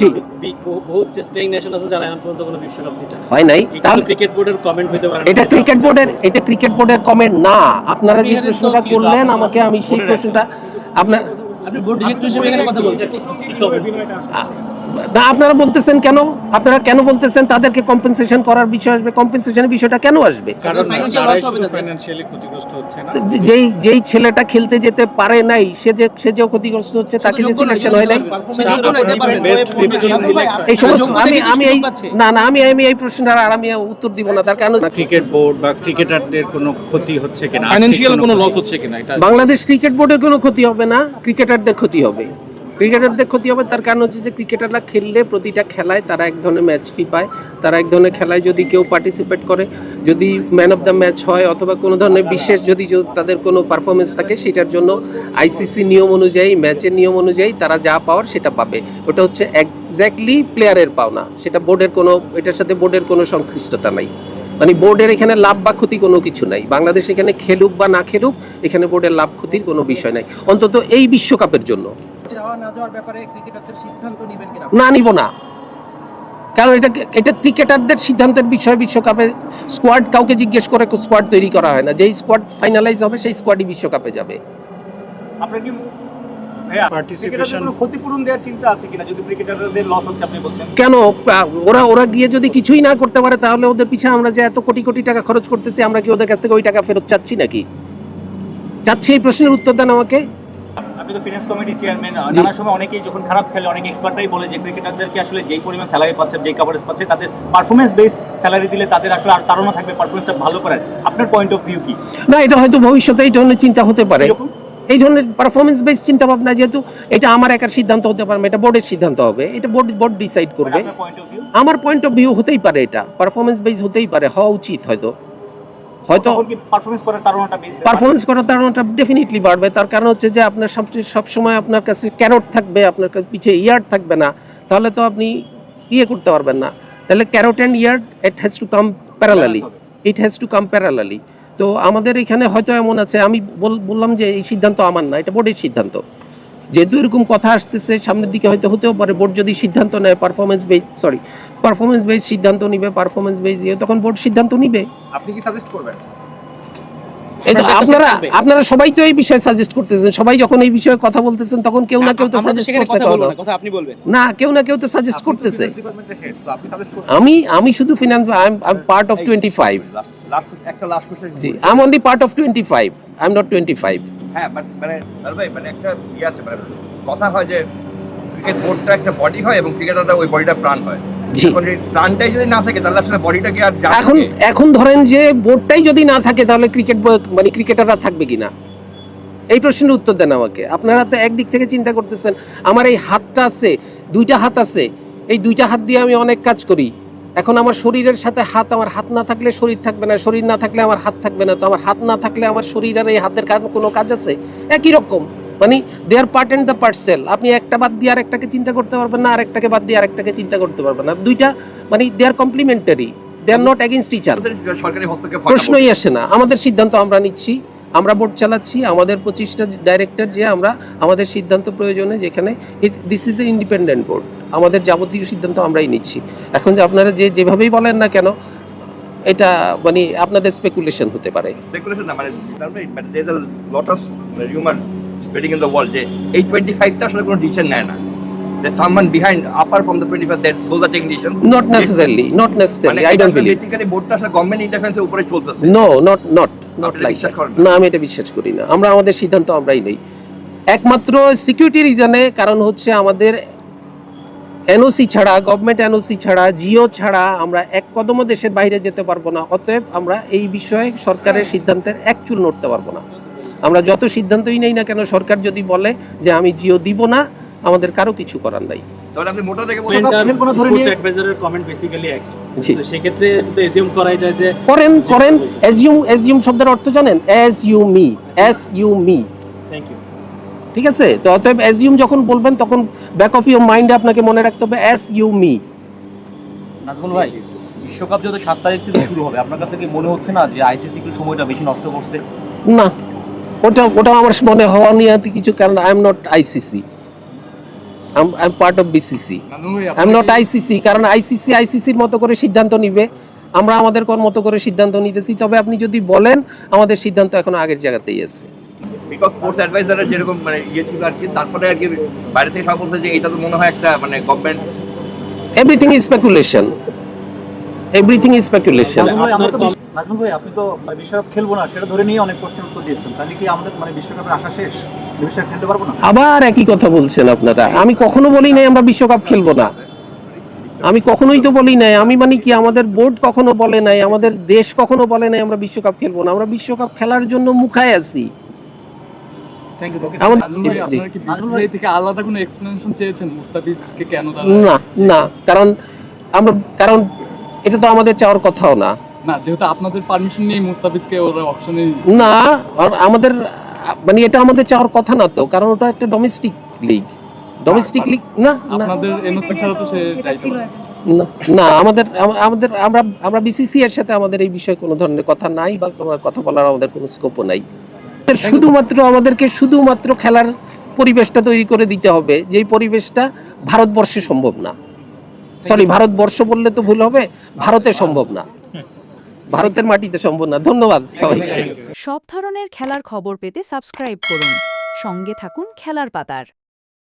জি। হয় নাই? এটা ক্রিকেট বোর্ডের কমেন্ট হতে পারে। এটা ক্রিকেট বোর্ডের এটা ক্রিকেট বোর্ডের কমেন্ট না। আপনারা যে প্রশ্নটা করলেন আমাকে আমি সেই প্রশ্নটা আপনার আপনি বোর্ড ডিরেক্টর হিসেবে এখানে কথা বলছেন। আপনারা বলতেছেন কেন? আপনারা কেন বলতেছেন তাদেরকে কম্পেনসেশন করার বিষয় আসবে? কম্পেনসেশনের বিষয়টা কেন আসবে? যেই যেই ছেলেটা খেলতে যেতে পারে নাই সে যে সে যে ক্ষতিগ্রস্ত হচ্ছে তাকে যে সিলেকশন হয় নাই? Best 15 select এই সমস্ত আমি আমি এই না না আমি আমি এই প্রশ্নটার আর আমি উত্তর দিব না। তার কারণ ক্রিকেট বোর্ড বা ক্রিকেটারদের কোনো ক্ষতি হচ্ছে কিনা? ফাইন্যান্সিয়াল কোনো লস হচ্ছে কিনা? এটা বাংলাদেশ ক্রিকেট বোর্ডের কোনো ক্ষতি হবে না ক্রিকেটারদের ক্ষতি হবে। ক্রিকেটারদের ক্ষতি হবে, তার কারণ হচ্ছে যে ক্রিকেটাররা খেললে প্রতিটা খেলায় তারা এক ধরনের ম্যাচ ফি পায়। তারা এক ধরনের খেলায় যদি কেউ পার্টিসিপেট করে, যদি ম্যান অফ দ্য ম্যাচ হয় অথবা কোনো ধরনের বিশেষ যদি তাদের কোনো পারফরমেন্স থাকে, সেটার জন্য আইসিসি নিয়ম অনুযায়ী ম্যাচের নিয়ম অনুযায়ী তারা যা পাওয়ার সেটা পাবে। ওটা হচ্ছে একজ্যাক্টলি প্লেয়ারের পাওনা। সেটা বোর্ডের কোনো, এটার সাথে বোর্ডের কোনো সংশ্লিষ্টতা নাই। মানে বোর্ডের এখানে লাভ বা ক্ষতি কোনো কিছু নাই। বাংলাদেশ এখানে খেলুক বা না খেলুক, এখানে বোর্ডের লাভ ক্ষতির কোনো বিষয় নাই। অন্তত এই বিশ্বকাপের জন্য। যাওয়া না যাওয়ার ব্যাপারে ক্রিকেটারদের সিদ্ধান্ত নেবেন কিনা? না নিব না। কারণ এটা এটা ক্রিকেটারদের সিদ্ধান্তের বিষয় বিশ্বকাপে স্কোয়াড কাউকে জিজ্ঞেস করে স্কোয়াড তৈরি করা হয় না। যেই স্কোয়াড ফাইনালাইজ হবে সেই স্কোয়াডই বিশ্বকাপে যাবে। আপনার কি ক্রিকেটারদের কোনো ক্ষতিপূরণ দেওয়ার চিন্তা আছে কিনা? যদি ক্রিকেটারদের লস হচ্ছে আপনি বলছেন। কেন? ওরা ওরা গিয়ে যদি কিছুই না করতে পারে তাহলে ওদের পিছে আমরা যে এত কোটি কোটি টাকা খরচ করতেছি আমরা কি ওদের কাছ থেকে ওই টাকা ফেরত চাচ্ছি নাকি? চাচ্ছি এই প্রশ্নের উত্তর দেন আমাকে। আপনি তো ফিনান্স কমিটির চেয়ারম্যান নানা সময় অনেকেই যখন খারাপ খেলে অনেক এক্সপার্টরাই বলে যে ক্রিকেটারদেরকে আসলে যেই পরিমাণ স্যালারি পাচ্ছে যেই কাভারেজ পাচ্ছে তাদের পারফরমেন্স বেস স্যালারি দিলে তাদের আসলে আর তাড়না থাকবে পারফরমেন্সটা ভালো করার। আপনার পয়েন্ট অফ ভিউ কি? না এটা হয়তো ভবিষ্যতে এই ধরনের চিন্তা হতে পারে। এই ধরনের পারফরমেন্স বেস চিন্তা ভাবনা যেহেতু এটা আমার একার সিদ্ধান্ত হতে পারে এটা বোর্ডের সিদ্ধান্ত হবে। এটা বোর্ড বোর্ড ডিসাইড করবে। আমার পয়েন্ট অফ ভিউ হতেই পারে এটা। পারফরমেন্স বেস হতেই পারে হওয়া উচিত হয়তো। হয়তো পারফরমেন্স করার তাড়নাটা ডেফিনেটলি বাড়বে। তার কারণ হচ্ছে যে আপনার সব সবসময় আপনার কাছে ক্যারট থাকবে আপনার কাছে পিছে ইয়ার্ড থাকবে না। তাহলে তো আপনি ইয়ে করতে পারবেন না। তাহলে carrot and yard it has to come parallelly it has to come parallelly তো আমাদের এখানে হয়তো এমন আছে আমি বল- বললাম যে এই সিদ্ধান্ত আমার না এটা বোর্ডের সিদ্ধান্ত। যেহেতু এরকম কথা আসতেছে সামনের দিকে হয়তো হতেও পারে বোর্ড যদি সিদ্ধান্ত নেয় performance base sorry performance base সিদ্ধান্ত নিবে পারফরমেন্স বেস দিয়ে তখন বোর্ড সিদ্ধান্ত নিবে। আপনি কি সাজেস্ট করবেন? এই তো আপনারা আপনারা সবাই তো এই বিষয়ে সাজেস্ট করতেছেন সবাই যখন এই বিষয়ে কথা বলতেছেন তখন কেউ না কেউ তো সাজেস্ট করছে কথা না, আপনি বলবেন। না কেউ না কেউ তো সাজেস্ট করতেছে। ডিপার্টমেন্টের হেড সো আপনি সাজেস্ট করবেন। আমি আমি শুধু finance I am part of twenty five last একটা last question G I am only part of twenty five I am not twenty five হ্যাঁ মানে ভাই মানে একটা ইয়ে আছে মানে কথা হয় যে ক্রিকেট বোর্ডটা একটা বডি হয় এবং ক্রিকেটারটা ওই বডিটা প্রাণ হয়। প্রাণটাই যদি না থাকে তাহলে আসলে বডিটাকে আর এখন এখন ধরেন যে বোর্ডটাই যদি না থাকে তাহলে ক্রিকেট মানে ক্রিকেটাররা থাকবে কিনা? এই প্রশ্নের উত্তর দেন আমাকে। আপনারা তো একদিক থেকে চিন্তা করতেছেন আমার এই হাতটা আছে দুইটা হাত আছে এই দুইটা হাত দিয়ে আমি অনেক কাজ করি। এখন আমার শরীরের সাথে হাত আমার হাত না থাকলে শরীর থাকবে না শরীর না থাকলে আমার হাত থাকবে না তো আমার হাত না থাকলে আমার শরীর আর এই হাতের কাজ কোনো কাজ আছে? একই রকম। মানে they are part and the parcel আপনি একটা বাদ দিয়ে আরেকটাকে চিন্তা করতে পারবেন না আরেকটাকে বাদ দিয়ে আরেকটাকে চিন্তা করতে পারবেন না। দুইটা মানে they are complementary they are not each other হয় না প্রশ্নই আসে না। আমাদের সিদ্ধান্ত আমরা নিচ্ছি। আমরা বোর্ড চালাচ্ছি, আমাদের পঁচিশটা ডাইরেক্টর যে আমরা, আমাদের সিদ্ধান্ত প্রয়োজনে যেখানে this is a independent board আমাদের যাবতীয় সিদ্ধান্ত আমরাই নিচ্ছি। এখন যে আপনারা যে যেভাবেই বলেন না কেন, এটা মানে আপনাদের স্পেকুলেশন হতে পারে। স্পেকুলেশন না মানে lot of human speeding in the world যে এই 25 টা আসলে কোনো ডিসিশন নেয় না। That someone behind upper from the 25 that those are taking decisions not necessarily not মানে necessarily I don't believe basically বোর্ডটা আসলে গভর্নমেন্ট ইন্টারফেরেন্সের উপরে চলতেছে। No not not not like? না? আমি এটা বিশ্বাস করি না। আমরা আমাদের সিদ্ধান্ত আমরাই নেই। একমাত্র সিকিউরিটি রিজনে কারণ হচ্ছে আমাদের এনওসি ছাড়া গভর্নমেন্ট এনওসি ছাড়া জিও ছাড়া আমরা এক কদমও দেশের বাইরে যেতে পারব না। অতএব আমরা এই বিষয়ে সরকারের সিদ্ধান্তের এক চুল নড়তে পারব না। আমরা যত সিদ্ধান্তই নেই না কেন সরকার যদি বলে যে আমি জিও দিব না আমাদের কারও কিছু করার নাই। তাহলে আপনি মোটা থেকে Mental বলছেন কোনো ধরে নিয়ে- অ্যাডভাইজারের কমেন্ট বেসিক্যালি একই। সেক্ষেত্রে এজিউম করাই যায় যে করেন করেন এজিউম এজিউম শব্দের অর্থ জানেন? Ass you me ass you me thank you ঠিক আছে? তো অতএব অ্যাজিউম যখন বলবেন তখন ব্যাক অফ ইউর মাইন্ডে আপনাকে মনে রাখতে হবে এস ইউ মি নাজমুল ভাই বিশ্বকাপ যত সাত তারিখ থেকে শুরু হবে আপনার কাছে কি মনে হচ্ছে না যে আইসিসি কি সময়টা বেশি নষ্ট করছে? না। ওটা ওটা আমার মনে হওয়া নিয়ে কিছু কারণ I am not ICC I am part of BCC I am not ICC কারণ আইসিসি আইসিসির মতো করে সিদ্ধান্ত নিবে। আমরা আমাদের কোন মতো করে সিদ্ধান্ত নিতেছি। তবে আপনি যদি বলেন আমাদের সিদ্ধান্ত এখন আগের জায়গাতেই আছে। বিকজ স্পোর্টস অ্যাডভাইজারের যেরকম মানে ইয়ে ছিল আর কি তারপরে আর কি বাইরে থেকে সব বলছে যে এটা তো মনে হয় একটা মানে government everything is speculation everything is speculation Nazmul ভাই, আপনি তো মানে বিশ্বকাপ খেলব না সেটা ধরে নিয়ে অনেক প্রশ্নের উত্তর দিয়েছেন। তাহলে কি আমাদের মানে বিশ্বকাপের আশা শেষ? বিশ্বকাপ খেলতে পারব না? আবার একই কথা বলছেন আপনারা। আমি কখনো বলি নাই আমরা বিশ্বকাপ খেলব না। আমি কখনোই তো বলি নাই। আমি মানে কি আমাদের বোর্ড কখনো বলে নাই আমাদের দেশ কখনো বলে নাই আমরা বিশ্বকাপ খেলব না। আমরা বিশ্বকাপ খেলার জন্য মুখায় আছি। আমাদের- নাজমুল ভাই, আপনারা কি BCCI থেকে আলাদা কোনো এক্সপ্লেনেশন চেয়েছেন? মুস্তাফিজকে কেন তারা না না কারণ আমরা কারণ এটা তো আমাদের চাওয়ার কথাও না। না যেহেতু আপনাদের পারমিশন নিয়ে মুস্তাফিজকে ওরা অপশনে না আর আমাদের মানে এটা আমাদের চাওয়ার কথা না তো কারণ ওটা একটা ডোমেস্টিক লিগ ডোমেস্টিক লিগ না আপনাদের এনওসি ছাড়া তো সে যাইতে না, না আমাদের আমাদের আমরা আমরা বিসিসি এর সাথে আমাদের এই বিষয়ে কোনো ধরনের কথা নাই বা কোনো কথা বলার আমাদের কোনো স্কোপও নাই। শুধুমাত্র আমাদেরকে শুধুমাত্র খেলার পরিবেশটা তৈরি করে দিতে হবে যেই পরিবেশটা ভারতবর্ষে সম্ভব না। সরি ভারতবর্ষ বললে তো ভুল হবে ভারতে সম্ভব না। ভারতের মাটিতে সম্ভব না ধন্যবাদ সবাইকে। সব ধরনের খেলার খবর পেতে সাবস্ক্রাইব করুন। সঙ্গে থাকুন খেলার পাতার।